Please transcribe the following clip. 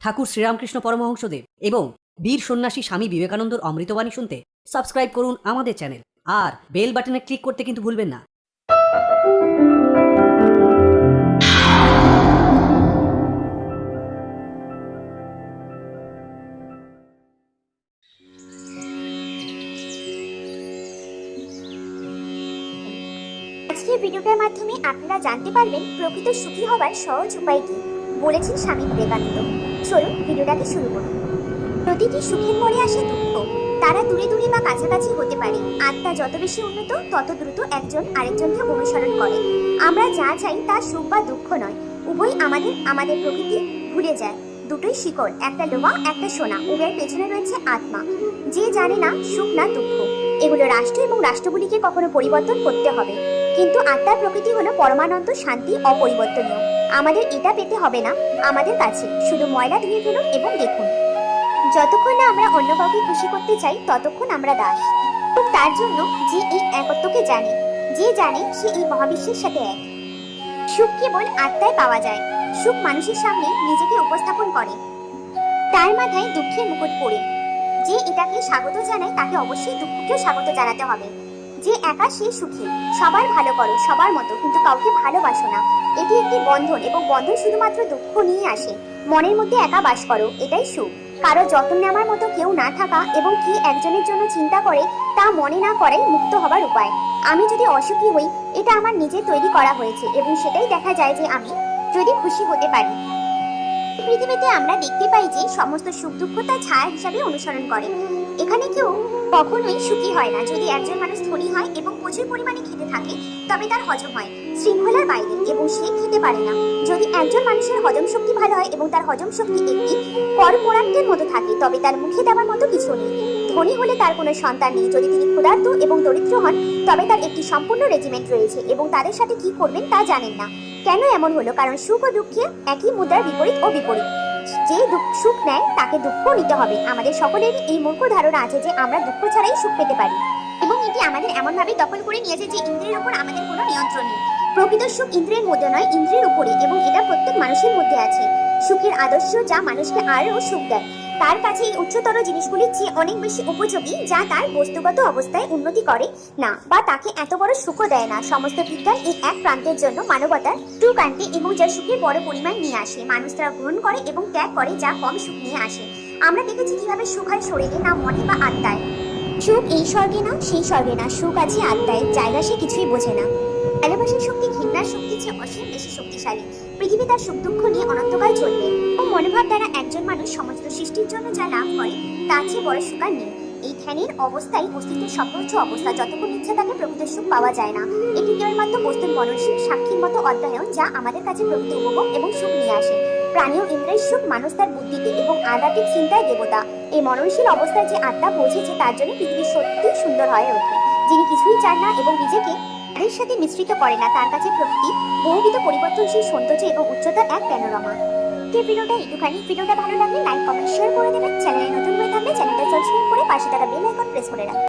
ঠাকুর শ্রীরামকৃষ্ণ পরমহংসদেব এবং বীর সন্ন্যাসী স্বামী বিবেকানন্দর অমৃতবাণী শুনতে সাবস্ক্রাইব করুন আমাদের চ্যানেল আর বেল বাটনে ক্লিক করতে কিন্তু ভুলবেন না। আজকের ভিডিওটার মাধ্যমে আপনারা জানতে পারবেন প্রকৃত সুখী হবার সহজ উপায় কি। বলেছেন স্বামী বিবেকানন্দ। চলুন ভিডিওটাকে শুরু করুন প্রতিটি সুখের পরে আসে দুঃখ। তারা দূরে দূরে বা কাছাকাছি হতে পারে। আত্মা যত বেশি উন্নত, তত দ্রুত একজন আরেকজনকে অনুসরণ করে। আমরা যা চাই তা সুখ বা দুঃখ নয়। উভয় আমাদের আমাদের প্রকৃতি ভুলে যায়। দুটোই শিকড়, একটা লোহা একটা সোনা। উভয়ের পেছনে রয়েছে আত্মা। যে জানে না সুখ না দুঃখ। এগুলো রাষ্ট্র এবং রাষ্ট্রগুলিকে কখনো পরিবর্তন করতে হবে। কিন্তু আত্মার প্রকৃতি হলো পরমানন্দ, শান্তি, অপরিবর্তনীয়। আমাদের এটা পেতে হবে না, আমাদের কাছে। শুধু ময়লা ধুয়ে ফেলুন এবং দেখুন। যতক্ষণ না আমরা অন্য কাউকে খুশি করতে চাই, ততক্ষণ আমরা দাস। তার জন্য যে এই একত্বকে জানে, যে জানে সে এই মহাবিশ্বের সাথে এক। সুখ কেবল আত্মায় পাওয়া যায়। সুখ মানুষের সামনে নিজেকে উপস্থাপন করে। তার মাথায় দুঃখের মুকুট পড়ে। যে এটাকে স্বাগত জানায়, তাকে অবশ্যই দুঃখকেও স্বাগত জানাতে হবে। যে একা সে সুখী। সবার ভালো করো, সবার মতো, কিন্তু কাউকে ভালোবাসো না। এটি একটি বন্ধন এবং বন্ধন শুধুমাত্র দুঃখ নিয়ে আসে। মনের মধ্যে একা বাস করো, এটাই সুখ। কারও যত্ন নেওয়ার মতো কেউ না থাকা এবং কি একজনের জন্য চিন্তা করে, তা মনে না করাই মুক্ত হবার উপায়। আমি যদি অসুখী হই, এটা আমার নিজে তৈরি করা হয়েছে এবং সেটাই দেখা যায় যে আমি যদি খুশি হতে পারি। পৃথিবীতে আমরা দেখতে পাই যে সমস্ত সুখ দুঃখ তার ছায়া হিসাবে অনুসরণ করে। এখানে কেউ কখনোই সুখী হয় না। যদি একজন মানুষ ধনী হয় এবং প্রচুর পরিমাণে খেতে থাকে, তবে তার হজম হয়। শৃঙ্খলার বাইরে এবং সে খেতে পারে না। যদি একজন মানুষের হজম শক্তি ভালো হয় এবং তার হজম শক্তি একটি কর্মরান্তের মতো থাকে, তবে তার মুখে দেওয়ার মতো কিছু নেই। ধনী হলে তার কোনো সন্তান নেই। যদি তিনি ক্ষুধার্ত এবং দরিদ্র হন, তবে তার একটি সম্পূর্ণ রেজিমেন্ট রয়েছে এবং তাদের সাথে কি করবেন তা জানেন না। কেন এমন হলো? কারণ সুখ ও দুঃখে একই মুদ্রার বিপরীত ও বিপরীত। যে সুখ নেয়, তাকে দুঃখ নিতে হবে। আমাদের সকলেরই এই মূর্খ ধারণা আছে যে আমরা দুঃখ ছাড়াই সুখ পেতে পারি। এবং এটি আমাদের এমনভাবে দখল করে নিয়েছে যে ইন্দ্রের উপর আমাদের কোনো নিয়ন্ত্রণ নেই। প্রকৃত সুখ ইন্দ্রের মধ্যে নয়, ইন্দ্রের উপরে এবং এটা প্রত্যেক মানুষের মধ্যে আছে। সুখের আদর্শ যা মানুষকে আরও সুখ দেয়। তার কাছে এই উচ্চতর জিনিসগুলির চেয়ে অনেক বেশি উপযোগী যা তার বস্তুগত অবস্থায় উন্নতি করে না বা তাকে এত বড় সুখও দেয় না। সমস্ত বিজ্ঞান এই এক প্রান্তের জন্য মানবতার টু কান্তি এবং যা সুখের বড় পরিমাণ নিয়ে আসে। মানুষ তারা গ্রহণ করে এবং ত্যাগ করে যা কম সুখ নিয়ে আসে। আমরা দেখেছি কীভাবে সুখ হয় শরীরে, না মনে বা আত্মায়। সুখ এই স্বর্গে না, সেই স্বর্গে না। সুখ আছে আত্মায়, জায়গা সে কিছুই বোঝে না। ভালোবাসার শক্তি ঘৃণার শক্তি চেয়ে অসীম, বেশি শক্তিশালী। পৃথিবী তার সুখ দুঃখ নিয়ে অনন্তকাল চলবে। ও মনোভাব দ্বারা একজন মানুষ সমস্ত সৃষ্টির জন্য যা লাভ করে, তার চেয়ে বড় সুখ আর নেই। এই ধ্যানের অবস্থায় অস্তিত্বের সর্বোচ্চ অবস্থা, যতক্ষণ ইচ্ছা তাকে প্রকৃত সুখ পাওয়া যায় না। এটি কেবলমাত্র বস্তুর মননশীল সাক্ষীর মতো অধ্যয়ন যা আমাদের কাছে প্রকৃত উপভোগ এবং সুখ নিয়ে আসে। প্রাণীয় ইন্দ্রের সুখ মানুষ তার বুদ্ধিতে এবং আধ্যাত্মিক চিন্তায় দেবতা। এই মননশীল অবস্থায় যে আত্মা পৌঁছেছে, তার জন্য পৃথিবী সত্যি সুন্দর হয়ে ওঠে। যিনি কিছুই চান না এবং নিজেকে তাদের সাথে মিশ্রিত করে না, তার কাছে প্রকৃতি, বহুবিধ পরিবর্তনশীল সৌন্দর্য এবং উচ্চতার এক প্যানোরামা কে ভিডিওটা একটুখানি, ভিডিওটা ভালো লাগলে লাইক কমেন্ট শেয়ার করে দেবেন। চ্যানেলে নতুন হয়ে থাকলে চ্যানেলটা সাবস্ক্রাইব করে পাশে থাকা বেল আইকন প্রেস করে রাখবেন।